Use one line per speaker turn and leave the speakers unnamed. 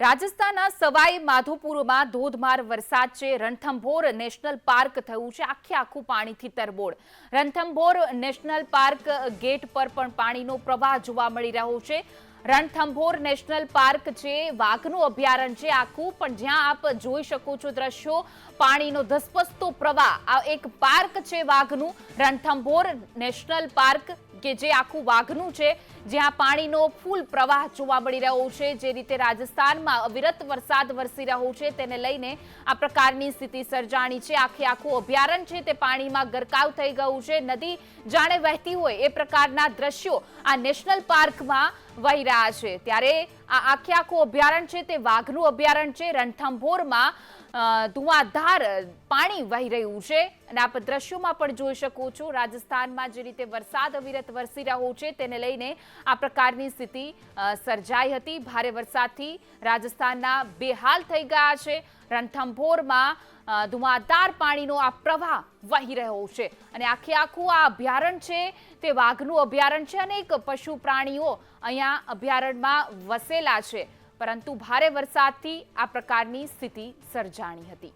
રાજસ્થાનના સવાઈ માધોપુરમાં ધોધમાર વરસાદ છે. રણથંભોર નેશનલ પાર્ક થયું છે. આખે આખું પાણીથી તરબોળ. રણથંભોર નેશનલ પાર્ક ગેટ પર પણ પાણીનો પ્રવાહ જોવા મળી રહ્યો છે. રણથંભોર નેશનલ પાર્ક છે વાઘનું અભયારણ્ય છે આખું, પણ જ્યાં આપ જોઈ શકો છો દ્રશ્યો, પાણીનો ધસપસતો પ્રવાહ. આ એક પાર્ક છે વાઘનું, રણથંભોર નેશનલ પાર્ક, કે જે આખું વાઘનું છે, જ્યાં પાણીનો ફૂલ પ્રવાહ જોવા મળી રહ્યો છે. જે રીતે રાજસ્થાનમાં અવિરત વરસાદ વરસી રહ્યો છે, તેને લઈને આ પ્રકારની સ્થિતિ સર્જાણી છે. આખે આખું અભયારણ્ય છે, તે પાણીમાં ગરકાવ થઈ ગયું છે. નદી જાણે વહેતી હોય એ પ્રકારના દ્રશ્યો આ નેશનલ પાર્કમાં વહી રહ્યા છે. ત્યારે આ આખે આખું અભયારણ્ય છે તે વાઘનું અભયારણ્ય છે. રણથંભોરમાં ધુઆધાર પાણી વહી રહ્યું છે અને આપ દ્રશ્યોમાં પણ જોઈ શકો છો, રાજસ્થાનમાં જે રીતે વરસાદ અવિરત વરસી રહ્યો છે તેને લઈને આ પ્રકારની સ્થિતિ સર્જાઈ હતી. ભારે વરસાદથી રાજસ્થાનના બેહાલ થઈ ગયા છે. રણથંભોરમાં ધુમાધાર પાણીનો આ પ્રવાહ વહી રહ્યો છે અને આખે આખું આ અભયારણ્ય છે તે વાઘનું અભયારણ્ય છે અનેક પશુ પ્રાણીઓ અહીંયા અભયારણ્યમાં વસેલા છે. પરંતુ ભારે વરસાદથી આ પ્રકારની સ્થિતિ સર્જાણી હતી.